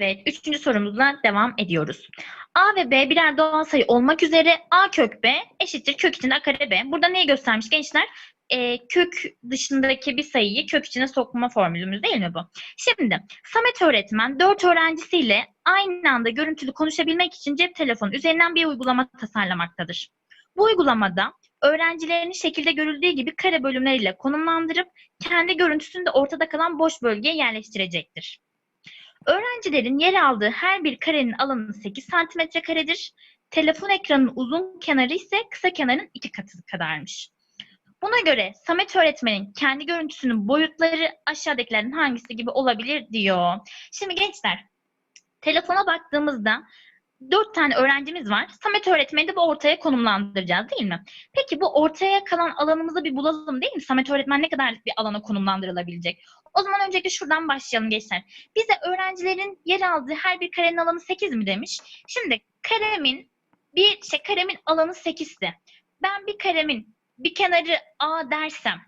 Evet, üçüncü sorumuzla devam ediyoruz. A ve B birer doğal sayı olmak üzere A kök B eşittir kök içinde A kare B. Burada neyi göstermiş gençler? Ee, kök dışındaki bir sayıyı kök içine sokma formülümüz değil mi bu? Şimdi Samet öğretmen 4 öğrencisiyle aynı anda görüntülü konuşabilmek için cep telefonu üzerinden bir uygulama tasarlamaktadır. Bu uygulamada öğrencilerini şekilde görüldüğü gibi kare bölümleriyle konumlandırıp kendi görüntüsünü de ortada kalan boş bölgeye yerleştirecektir. Öğrencilerin yer aldığı her bir karenin alanı 8 santimetre karedir. Telefon ekranının uzun kenarı ise kısa kenarın iki katı kadarmış. Buna göre Samet öğretmenin kendi görüntüsünün boyutları aşağıdakilerin hangisi gibi olabilir diyor. Şimdi gençler, telefona baktığımızda dört tane öğrencimiz var. Samet öğretmeni de bu ortaya konumlandıracağız değil mi? Peki bu ortaya kalan alanımızı bir bulalım değil mi? Samet öğretmen ne kadarlık bir alana konumlandırılabilecek? O zaman öncelikle şuradan başlayalım gençler. Bize öğrencilerin yer aldığı her bir karenin alanı 8 mi demiş? Şimdi karemin bir şey karemin alanı 8 ise ben bir karemin bir kenarı A dersem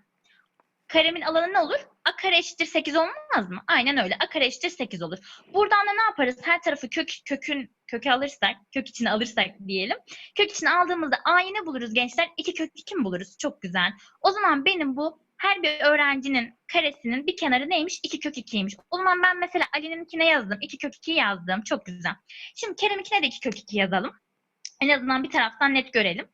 karemin alanı ne olur? A kare eşittir 8 olmaz mı? Aynen öyle. A kare eşittir 8 olur. Buradan da ne yaparız? Her tarafı kök kökün kökü alırsak, kök içine alırsak diyelim. Kök içine aldığımızda A'yı ne buluruz gençler? 2 kök 2 mi buluruz? Çok güzel. O zaman benim bu her bir öğrencinin karesinin bir kenarı neymiş? 2 kök 2'ymiş. O zaman ben mesela Ali'ninkine yazdım. 2 kök 2 yazdım. Çok güzel. Şimdi Kerem'inkine de 2 kök 2 yazalım. En azından bir taraftan net görelim.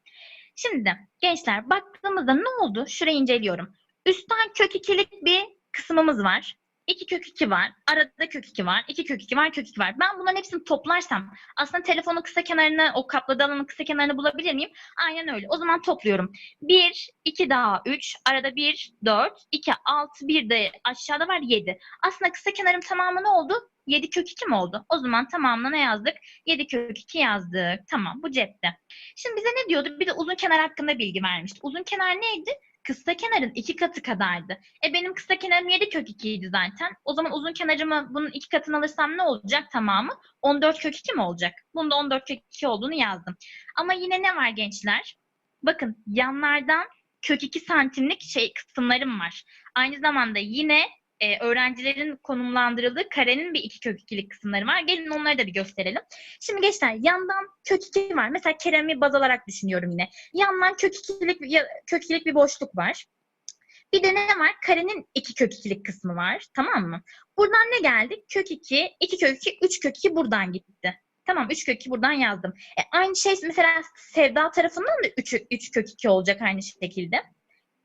Şimdi gençler baktığımızda ne oldu? Şurayı inceliyorum. Üstten kök 2'lik bir kısmımız var. 2 kök 2 var. Arada kök 2 var. 2 kök 2 var. Kök 2 var. Ben bunların hepsini toplarsam aslında telefonun kısa kenarını, o kapladığı alanın kısa kenarını bulabilir miyim? Aynen öyle. O zaman topluyorum. 1, 2 daha 3. Arada 1, 4, 2, 6, 1 de aşağıda var 7. Aslında kısa kenarım tamamı ne oldu? 7 kök 2 mi oldu? O zaman tamamına ne yazdık? 7 kök 2 yazdık. Tamam bu cepte. Şimdi bize ne diyordu? Bir de uzun kenar hakkında bilgi vermişti. Uzun kenar neydi? Kısa kenarın iki katı kadardı. E benim kısa kenarım 7 kök 2 idi zaten. O zaman uzun kenarımı bunun iki katını alırsam ne olacak tamamı? 14 kök 2 mi olacak? Bunda 14 kök 2 olduğunu yazdım. Ama yine ne var gençler? Bakın yanlardan kök 2 santimlik şey kısımlarım var. Aynı zamanda yine e, öğrencilerin konumlandırıldığı karenin bir iki kök ikilik kısımları var. Gelin onları da bir gösterelim. Şimdi gençler yandan kök 2 var. Mesela Kerem'i baz alarak düşünüyorum yine. Yandan kök 2'lik kök 2'lik bir boşluk var. Bir de ne var? Karenin iki kök ikilik kısmı var. Tamam mı? Buradan ne geldi? Kök 2, 2 kök 2, 3 kök 2 buradan gitti. Tamam 3 kök 2 buradan yazdım. E, aynı şey mesela Sevda tarafından da 3, 3 kök 2 olacak aynı şekilde.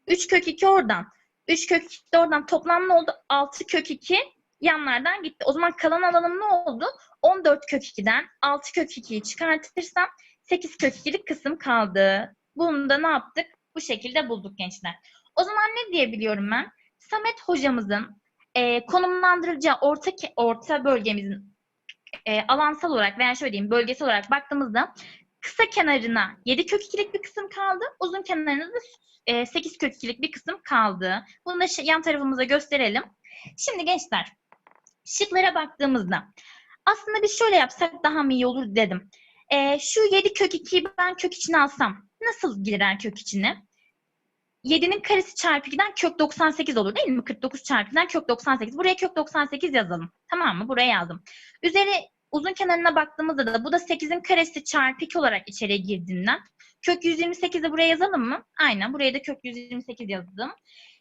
3 kök 2 oradan. 3 kök 2 de oradan toplam ne oldu? 6 kök 2 yanlardan gitti. O zaman kalan alanım ne oldu? 14 kök 2'den 6 kök 2'yi çıkartırsam 8 kök 2'lik kısım kaldı. Bunu da ne yaptık? Bu şekilde bulduk gençler. O zaman ne diyebiliyorum ben? Samet hocamızın e, konumlandırılacağı orta, orta bölgemizin e, alansal olarak veya şöyle diyeyim bölgesel olarak baktığımızda kısa kenarına 7 kök 2'lik bir kısım kaldı. Uzun kenarına da 8 kök 2'lik bir kısım kaldı. Bunu da yan tarafımıza gösterelim. Şimdi gençler şıklara baktığımızda aslında biz şöyle yapsak daha mı iyi olur dedim. E, şu 7 kök 2'yi ben kök içine alsam nasıl girer kök içine? 7'nin karesi çarpı 2'den kök 98 olur değil mi? 49 çarpı 2'den kök 98. Buraya kök 98 yazalım. Tamam mı? Buraya yazdım. Üzeri uzun kenarına baktığımızda da bu da 8'in karesi çarpı 2 olarak içeriye girdiğinden kök 128'i buraya yazalım mı? Aynen. Buraya da kök 128 yazdım.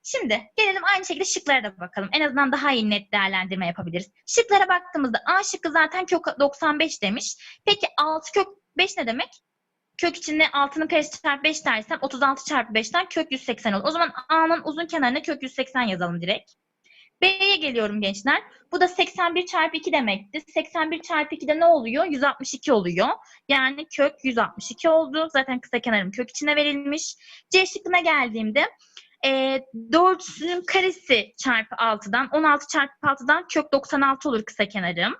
Şimdi gelelim aynı şekilde şıklara da bakalım. En azından daha iyi net değerlendirme yapabiliriz. Şıklara baktığımızda A şıkkı zaten kök 95 demiş. Peki 6 kök 5 ne demek? Kök içinde 6'nın karesi çarpı 5 dersem 36 çarpı 5'ten kök 180 olur. O zaman A'nın uzun kenarına kök 180 yazalım direkt. B'ye geliyorum gençler. Bu da 81 çarpı 2 demekti. 81 çarpı 2'de ne oluyor? 162 oluyor. Yani kök 162 oldu. Zaten kısa kenarım kök içine verilmiş. C şıkkına geldiğimde e, 4'ün karesi çarpı 6'dan 16 çarpı 6'dan kök 96 olur kısa kenarım.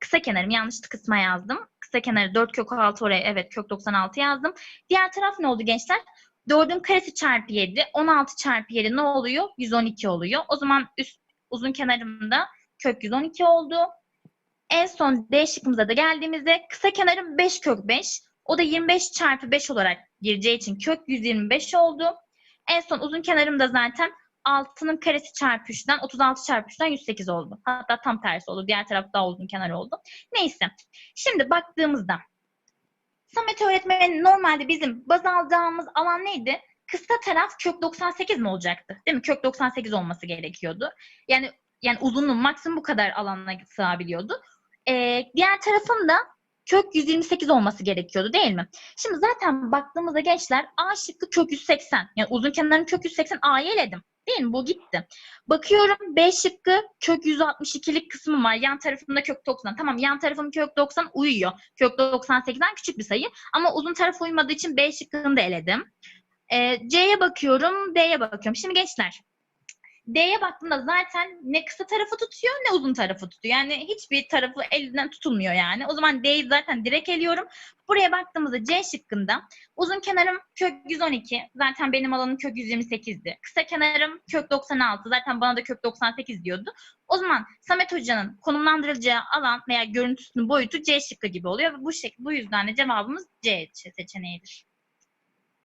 Kısa kenarım yanlış kısma yazdım. Kısa kenarı 4 kök 6 oraya evet kök 96 yazdım. Diğer taraf ne oldu gençler? 4'ün karesi çarpı 7. 16 çarpı 7 ne oluyor? 112 oluyor. O zaman üst uzun kenarımda kök 112 oldu. En son D şıkkımıza da geldiğimizde kısa kenarım 5 kök 5. O da 25 çarpı 5 olarak gireceği için kök 125 oldu. En son uzun kenarım da zaten 6'nın karesi çarpı 3'ten 36 çarpı 3'ten 108 oldu. Hatta tam tersi oldu. Diğer taraf daha uzun kenar oldu. Neyse. Şimdi baktığımızda Samet öğretmenin normalde bizim baz alacağımız alan neydi? Kısa taraf kök 98 mi olacaktı? Değil mi? Kök 98 olması gerekiyordu. Yani yani uzunluğun maksimum bu kadar alana sığabiliyordu. Ee, diğer tarafın da kök 128 olması gerekiyordu değil mi? Şimdi zaten baktığımızda gençler A şıkkı kök 180. Yani uzun kenarın kök 180 A'yı eledim. Değil mi? Bu gitti. Bakıyorum B şıkkı kök 162'lik kısmı var. Yan tarafında kök 90. Tamam yan tarafım kök 90 uyuyor. Kök 98'den küçük bir sayı. Ama uzun taraf uymadığı için B şıkkını da eledim. Ee, C'ye bakıyorum, D'ye bakıyorum. Şimdi gençler D'ye baktığımda zaten ne kısa tarafı tutuyor ne uzun tarafı tutuyor. Yani hiçbir tarafı elinden tutulmuyor yani. O zaman D'yi zaten direkt eliyorum. Buraya baktığımızda C şıkkında uzun kenarım kök 112. Zaten benim alanım kök 128'di. Kısa kenarım kök 96. Zaten bana da kök 98 diyordu. O zaman Samet Hoca'nın konumlandırılacağı alan veya görüntüsünün boyutu C şıkkı gibi oluyor. Bu, şek bu yüzden de cevabımız C seçeneğidir.